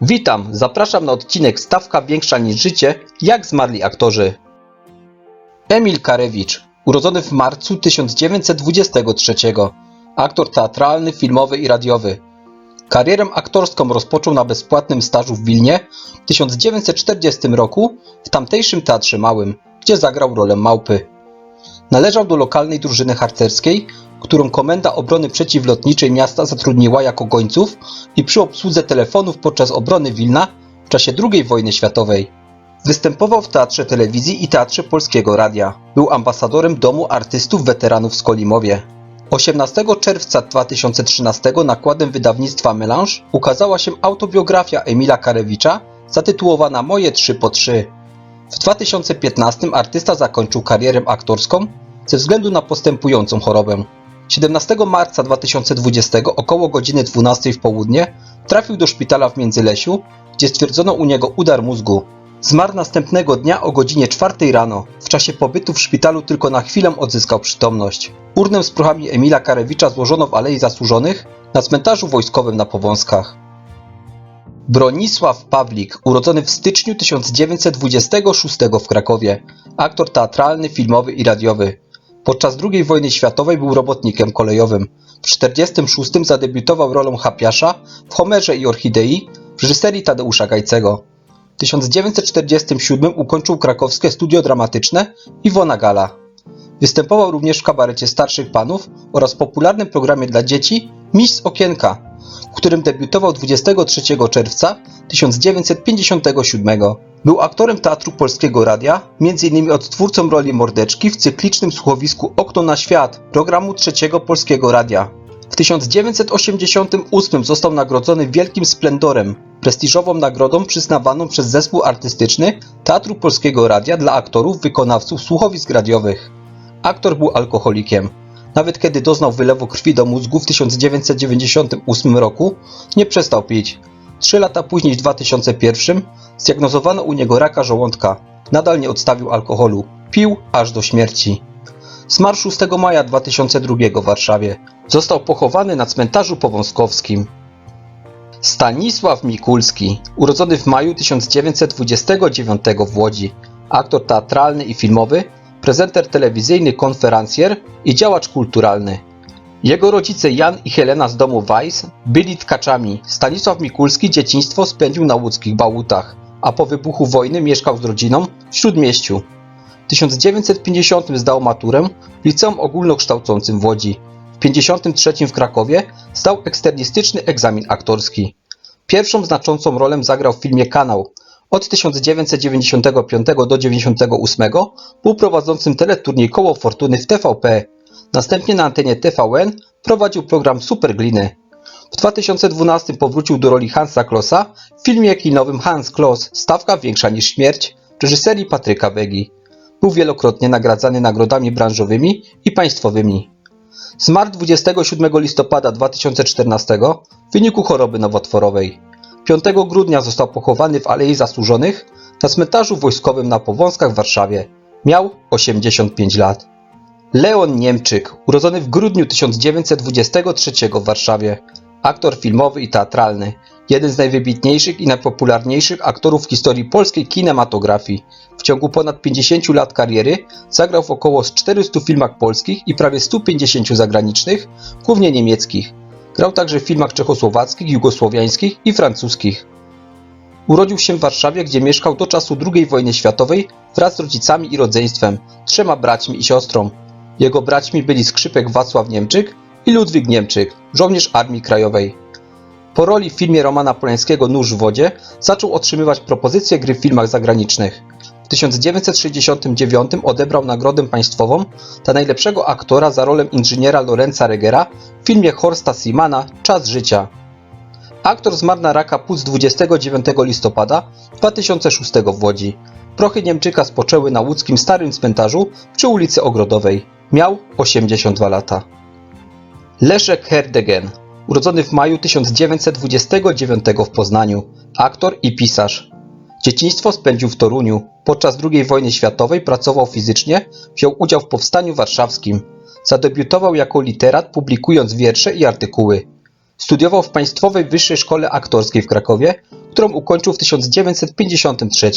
Witam, zapraszam na odcinek Stawka większa niż życie, jak zmarli aktorzy. Emil Karewicz, urodzony w marcu 1923, aktor teatralny, filmowy i radiowy. Karierę aktorską rozpoczął na bezpłatnym stażu w Wilnie w 1940 roku w tamtejszym Teatrze Małym, gdzie zagrał rolę małpy. Należał do lokalnej drużyny harcerskiej, którą Komenda Obrony Przeciwlotniczej miasta zatrudniła jako gońców i przy obsłudze telefonów podczas obrony Wilna w czasie II wojny światowej. Występował w Teatrze Telewizji i Teatrze Polskiego Radia. Był ambasadorem Domu Artystów Weteranów w Skolimowie. 18 czerwca 2013 nakładem wydawnictwa Melange ukazała się autobiografia Emila Karewicza zatytułowana Moje 3 po 3. W 2015 artysta zakończył karierę aktorską ze względu na postępującą chorobę. 17 marca 2020 około godziny 12 w południe trafił do szpitala w Międzylesiu, gdzie stwierdzono u niego udar mózgu. Zmarł następnego dnia o godzinie 4 rano. W czasie pobytu w szpitalu tylko na chwilę odzyskał przytomność. Urnę z prochami Emila Karewicza złożono w Alei Zasłużonych na cmentarzu wojskowym na Powązkach. Bronisław Pawlik, urodzony w styczniu 1926 w Krakowie, aktor teatralny, filmowy i radiowy. Podczas II wojny światowej był robotnikiem kolejowym. W 1946 zadebiutował rolą Hapiasza w Homerze i Orchidei w reżyserii Tadeusza Gajcego. W 1947 ukończył krakowskie studio dramatyczne Iwona Gala. Występował również w kabarecie starszych panów oraz popularnym programie dla dzieci Miś Okienka, w którym debiutował 23 czerwca 1957. Był aktorem Teatru Polskiego Radia, m.in. odtwórcą roli Mordeczki w cyklicznym słuchowisku Okno na świat programu Trzeciego Polskiego Radia. W 1988 został nagrodzony Wielkim Splendorem, prestiżową nagrodą przyznawaną przez zespół artystyczny Teatru Polskiego Radia dla aktorów wykonawców słuchowisk radiowych. Aktor był alkoholikiem. Nawet kiedy doznał wylewu krwi do mózgu w 1998 roku, nie przestał pić. Trzy lata później, w 2001, zdiagnozowano u niego raka żołądka. Nadal nie odstawił alkoholu. Pił aż do śmierci. Zmarł 6 maja 2002 w Warszawie. Został pochowany na cmentarzu powązkowskim. Stanisław Mikulski, urodzony w maju 1929 w Łodzi, aktor teatralny i filmowy, prezenter telewizyjny, konferencjer i działacz kulturalny. Jego rodzice Jan i Helena z domu Weiss byli tkaczami. Stanisław Mikulski dzieciństwo spędził na łódzkich Bałutach, a po wybuchu wojny mieszkał z rodziną w Śródmieściu. W 1950 zdał maturę w liceum ogólnokształcącym w Łodzi. W 1953 w Krakowie zdał eksternistyczny egzamin aktorski. Pierwszą znaczącą rolę zagrał w filmie Kanał. Od 1995 do 1998 był prowadzącym teleturniej Koło Fortuny w TVP. Następnie na antenie TVN prowadził program Super Gliny. W 2012 powrócił do roli Hansa Klossa w filmie kinowym Hans Kloss Stawka większa niż śmierć reżyserii Patryka Wegi. Był wielokrotnie nagradzany nagrodami branżowymi i państwowymi. Zmarł 27 listopada 2014 w wyniku choroby nowotworowej. 5 grudnia został pochowany w Alei Zasłużonych na cmentarzu wojskowym na Powązkach w Warszawie. Miał 85 lat. Leon Niemczyk, urodzony w grudniu 1923 w Warszawie, aktor filmowy i teatralny, jeden z najwybitniejszych i najpopularniejszych aktorów w historii polskiej kinematografii. W ciągu ponad 50 lat kariery zagrał w około 400 filmach polskich i prawie 150 zagranicznych, głównie niemieckich. Grał także w filmach czechosłowackich, jugosłowiańskich i francuskich. Urodził się w Warszawie, gdzie mieszkał do czasu II wojny światowej wraz z rodzicami i rodzeństwem, trzema braćmi i siostrą. Jego braćmi byli skrzypek Wacław Niemczyk i Ludwik Niemczyk, żołnierz Armii Krajowej. Po roli w filmie Romana Polańskiego Nóż w wodzie zaczął otrzymywać propozycje gry w filmach zagranicznych. W 1969 odebrał Nagrodę Państwową dla najlepszego aktora za rolę inżyniera Lorenza Regera w filmie Horsta Simana Czas życia. Aktor zmarł na raka płuc 29 listopada 2006 w Łodzi. Prochy Niemczyka spoczęły na łódzkim Starym Cmentarzu przy ulicy Ogrodowej. Miał 82 lata. Leszek Herdegen, urodzony w maju 1929 w Poznaniu, aktor i pisarz. Dzieciństwo spędził w Toruniu. Podczas II wojny światowej pracował fizycznie, wziął udział w Powstaniu Warszawskim. Zadebiutował jako literat, publikując wiersze i artykuły. Studiował w Państwowej Wyższej Szkole Aktorskiej w Krakowie, którą ukończył w 1953.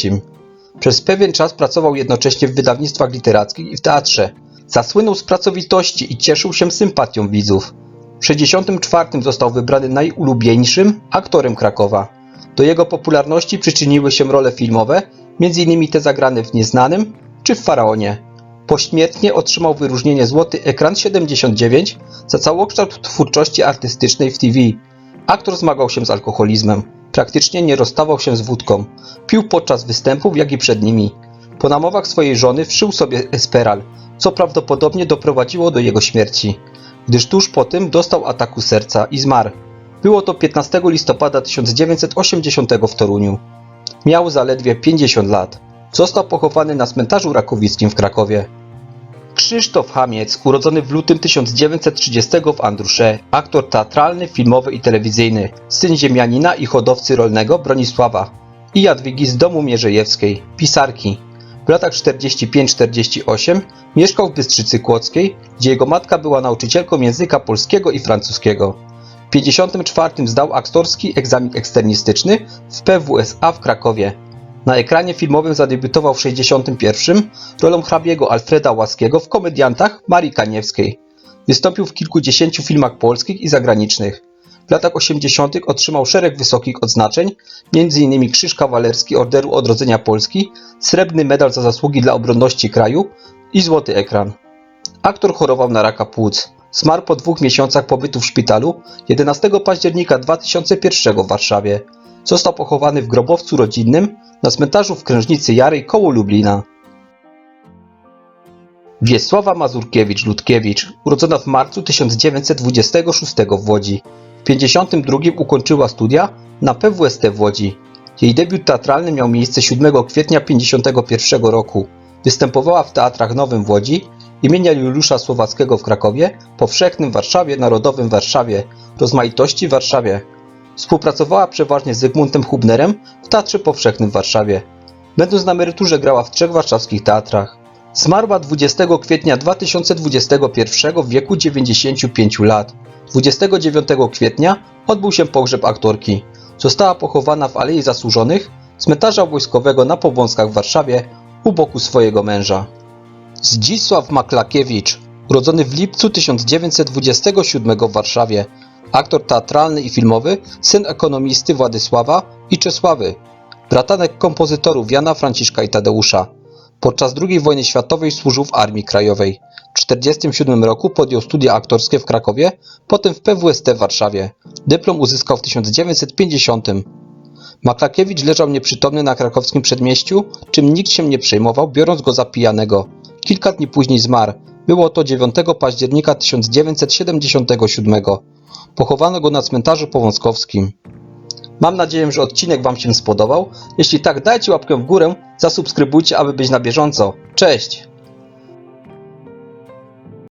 Przez pewien czas pracował jednocześnie w wydawnictwach literackich i w teatrze. Zasłynął z pracowitości i cieszył się sympatią widzów. W 1964 został wybrany najulubieńszym aktorem Krakowa. Do jego popularności przyczyniły się role filmowe, m.in. te zagrane w Nieznanym czy w Faraonie. Pośmiertnie otrzymał wyróżnienie Złoty Ekran 79 za całokształt twórczości artystycznej w TV. Aktor zmagał się z alkoholizmem. Praktycznie nie rozstawał się z wódką. Pił podczas występów, jak i przed nimi. Po namowach swojej żony wszył sobie esperal, co prawdopodobnie doprowadziło do jego śmierci, gdyż tuż po tym dostał ataku serca i zmarł. Było to 15 listopada 1980 w Toruniu. Miał zaledwie 50 lat. Został pochowany na cmentarzu rakowickim w Krakowie. Krzysztof Hamiec, urodzony w lutym 1930 w Andrusze, aktor teatralny, filmowy i telewizyjny, syn ziemianina i hodowcy rolnego Bronisława i Jadwigi z domu Mierzejewskiej, pisarki. W latach 45-48 mieszkał w Bystrzycy Kłodzkiej, gdzie jego matka była nauczycielką języka polskiego i francuskiego. W 54 zdał aktorski egzamin eksternistyczny w PWSA w Krakowie. Na ekranie filmowym zadebiutował w 61 rolą hrabiego Alfreda Łaskiego w komediantach Marii Kaniewskiej. Wystąpił w kilkudziesięciu filmach polskich i zagranicznych. W latach 80. otrzymał szereg wysokich odznaczeń, m.in. Krzyż Kawalerski Orderu Odrodzenia Polski, Srebrny Medal za zasługi dla obronności kraju i Złoty Ekran. Aktor chorował na raka płuc. Zmarł po dwóch miesiącach pobytu w szpitalu 11 października 2001 w Warszawie. Został pochowany w grobowcu rodzinnym na cmentarzu w Krężnicy Jarej koło Lublina. Wiesława Mazurkiewicz-Ludkiewicz, urodzona w marcu 1926 w Łodzi. W 52 ukończyła studia na PWST w Łodzi. Jej debiut teatralny miał miejsce 7 kwietnia 1951 roku. Występowała w teatrach Nowym w Łodzi, imienia Juliusza Słowackiego w Krakowie, Powszechnym Warszawie, Narodowym Warszawie, Rozmaitości w Warszawie. Współpracowała przeważnie z Zygmuntem Hubnerem w Teatrze Powszechnym w Warszawie. Będąc na emeryturze grała w trzech warszawskich teatrach. Zmarła 20 kwietnia 2021 w wieku 95 lat. 29 kwietnia odbył się pogrzeb aktorki. Została pochowana w Alei Zasłużonych cmentarza wojskowego na Powązkach w Warszawie u boku swojego męża. Zdzisław Maklakiewicz, urodzony w lipcu 1927 w Warszawie, aktor teatralny i filmowy, syn ekonomisty Władysława i Czesławy, bratanek kompozytorów Jana Franciszka i Tadeusza. Podczas II wojny światowej służył w Armii Krajowej. W 1947 roku podjął studia aktorskie w Krakowie, potem w PWST w Warszawie. Dyplom uzyskał w 1950. Maklakiewicz leżał nieprzytomny na krakowskim przedmieściu, czym nikt się nie przejmował, biorąc go za pijanego. Kilka dni później zmarł. Było to 9 października 1977. Pochowano go na cmentarzu powązkowskim. Mam nadzieję, że odcinek Wam się spodobał. Jeśli tak, dajcie łapkę w górę, zasubskrybujcie, aby być na bieżąco. Cześć!